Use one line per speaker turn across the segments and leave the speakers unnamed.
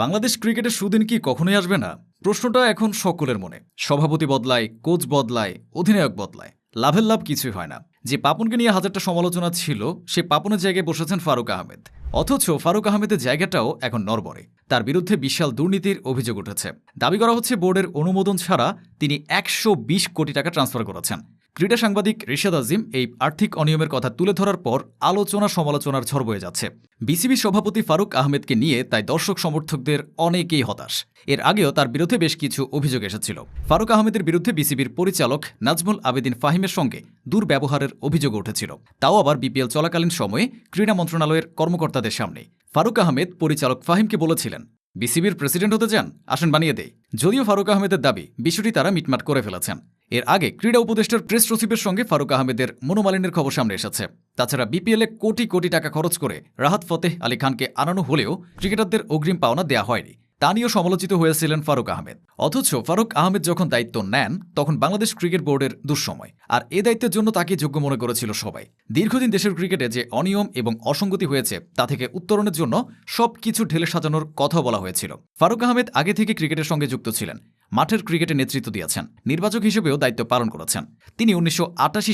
বাংলাদেশ ক্রিকেটে সুদিন কি কখনোই আসবে না প্রশ্নটা এখন সকলের মনে সভাপতি বদলায় কোচ বদলায় অধিনায়ক বদলায় লাভের লাভ কিছুই হয় না যে পাপনকে নিয়ে হাজারটা সমালোচনা ছিল সে পাপনের জায়গায় বসেছেন ফারুক আহমেদ অথচ ফারুক আহমেদের জায়গাটাও এখন নরবরে তার বিরুদ্ধে বিশাল দুর্নীতির অভিযোগ উঠেছে দাবি করা হচ্ছে বোর্ডের অনুমোদন ছাড়া তিনি একশো কোটি টাকা ট্রান্সফার করেছেন ক্রীড়া সাংবাদিক রিশাদ আজিম এই আর্থিক অনিয়মের কথা তুলে ধরার পর আলোচনা সমালোচনার ঝড় বয়ে যাচ্ছে বিসিবি সভাপতি ফারুক আহমেদকে নিয়ে তাই দর্শক সমর্থকদের অনেকেই হতাশ এর আগেও তার বিরুদ্ধে বেশ কিছু অভিযোগ এসেছিল ফারুক আহমেদের বিরুদ্ধে বিসিবির পরিচালক নাজমুল আবেদিন ফাহিমের সঙ্গে দুর্ব্যবহারের অভিযোগ উঠেছিল তাও আবার বিপিএল চলাকালীন সময়ে ক্রীড়া মন্ত্রণালয়ের কর্মকর্তাদের সামনে ফারুক আহমেদ পরিচালক ফাহিমকে বলেছিলেন বিসিবির প্রেসিডেন্ট হতে চান আসেন বানিয়ে দেয় যদিও ফারুক আহমেদের দাবি বিষয়টি তারা মিটমাট করে ফেলেছেন এর আগে ক্রীড়া উপদেষ্টার প্রেস রসিপের সঙ্গে ফারুক আহমেদের মনোমালিনের খবর সামনে এসেছে তাছাড়া বিপিএলে কোটি কোটি টাকা খরচ করে রাহাত ফতেহ আলী খানকে আনানো হলেও ক্রিকেটারদের অগ্রিম পাওনা দেয়া হয়নি তা নিয়েও সমালোচিত হয়েছিলেন ফারুক আহমেদ অথচ ফারুক আহমেদ যখন দায়িত্ব নেন তখন বাংলাদেশ ক্রিকেট বোর্ডের দুঃসময় আর এ দায়িত্বের জন্য তাকে যোগ্য মনে করেছিল সবাই দীর্ঘদিন দেশের ক্রিকেটে যে অনিয়ম এবং অসঙ্গতি হয়েছে তা থেকে উত্তরণের জন্য সব কিছু ঢেলে সাজানোর কথা বলা হয়েছিল ফারুক আহমেদ আগে থেকে ক্রিকেটের সঙ্গে যুক্ত ছিলেন মাঠের ক্রিকেটে নেতৃত্ব দিয়েছেন নির্বাচক হিসেবেও দায়িত্ব পালন করেছেন তিনি উনিশশো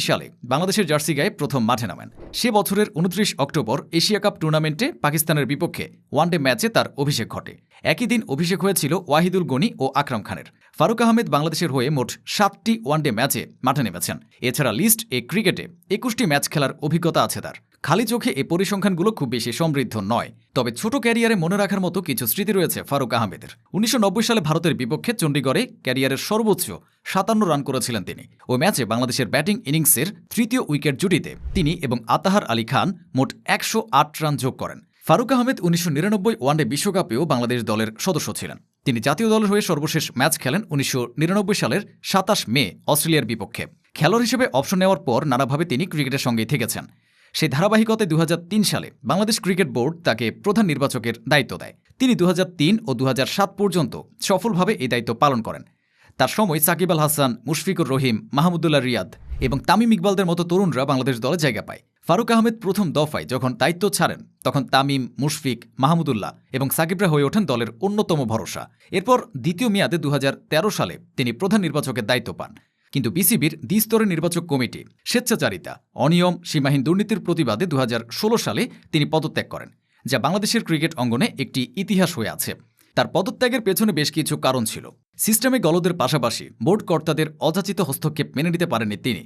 সালে বাংলাদেশের জার্সি গায়ে প্রথম মাঠে নামেন সে বছরের উনত্রিশ অক্টোবর এশিয়া কাপ টুর্নামেন্টে পাকিস্তানের বিপক্ষে ওয়ানডে ম্যাচে তার অভিষেক ঘটে একই দিন অভিষেক হয়েছিল ওয়াহিদুল গনি ও আকরাম খানের ফারুক আহমেদ বাংলাদেশের হয়ে মোট সাতটি ওয়ানডে ম্যাচে মাঠে নেমেছেন এছাড়া লিস্ট এ ক্রিকেটে একুশটি ম্যাচ খেলার অভিজ্ঞতা আছে তার খালি চোখে এ পরিসংখ্যানগুলো খুব বেশি সমৃদ্ধ নয় তবে ছোট ক্যারিয়ারে মনে রাখার মতো কিছু স্মৃতি রয়েছে ফারুক আহমেদের উনিশশো সালে ভারতের বিপক্ষে চণ্ডীগড়ে ক্যারিয়ারের সর্বোচ্চ সাতান্ন রান করেছিলেন তিনি ও ম্যাচে বাংলাদেশের ব্যাটিং ইনিংসের তৃতীয় উইকেট জুটিতে তিনি এবং আতাহার আলী খান মোট একশো রান যোগ করেন ফারুক আহমেদ উনিশশো নিরানব্বই ওয়ানডে বিশ্বকাপেও বাংলাদেশ দলের সদস্য ছিলেন তিনি জাতীয় দলের হয়ে সর্বশেষ ম্যাচ খেলেন উনিশশো সালের সাতাশ মে অস্ট্রেলিয়ার বিপক্ষে খেলোয়াড় হিসেবে অপশন নেওয়ার পর নানাভাবে তিনি ক্রিকেটের সঙ্গেই থেকেছেন সেই ধারাবাহিকতায় দু সালে বাংলাদেশ ক্রিকেট বোর্ড তাকে প্রধান নির্বাচকের দায়িত্ব দেয় তিনি দু ও দু পর্যন্ত সফলভাবে এই দায়িত্ব পালন করেন তার সময় সাকিব আল হাসান মুশফিকুর রহিম মাহমুদুল্লাহ রিয়াদ এবং তামিম ইকবালদের মতো তরুণরা বাংলাদেশ দলে জায়গা পায় ফারুক আহমেদ প্রথম দফায় যখন দায়িত্ব ছাড়েন তখন তামিম মুশফিক মাহমুদুল্লাহ এবং সাকিবরা হয়ে ওঠেন দলের অন্যতম ভরসা এরপর দ্বিতীয় মেয়াদে দু সালে তিনি প্রধান নির্বাচকের দায়িত্ব পান কিন্তু বিসিবির দ্বিস্তরের নির্বাচক কমিটি স্বেচ্ছাচারিতা অনিয়ম সীমাহীন দুর্নীতির প্রতিবাদে দু সালে তিনি পদত্যাগ করেন যা বাংলাদেশের ক্রিকেট অঙ্গনে একটি ইতিহাস হয়ে আছে তার পদত্যাগের পেছনে বেশ কিছু কারণ ছিল সিস্টেমে গলদের পাশাপাশি বোর্ড কর্তাদের অযাচিত হস্তক্ষেপ মেনে নিতে পারেননি তিনি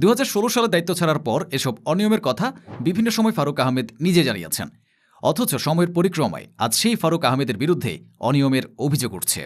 দু সালে দায়িত্ব ছাড়ার পর এসব অনিয়মের কথা বিভিন্ন সময় ফারুক আহমেদ নিজে জানিয়েছেন অথচ সময়ের পরিক্রমায় আজ সেই ফারুক আহমেদের বিরুদ্ধে অনিয়মের অভিযোগ উঠছে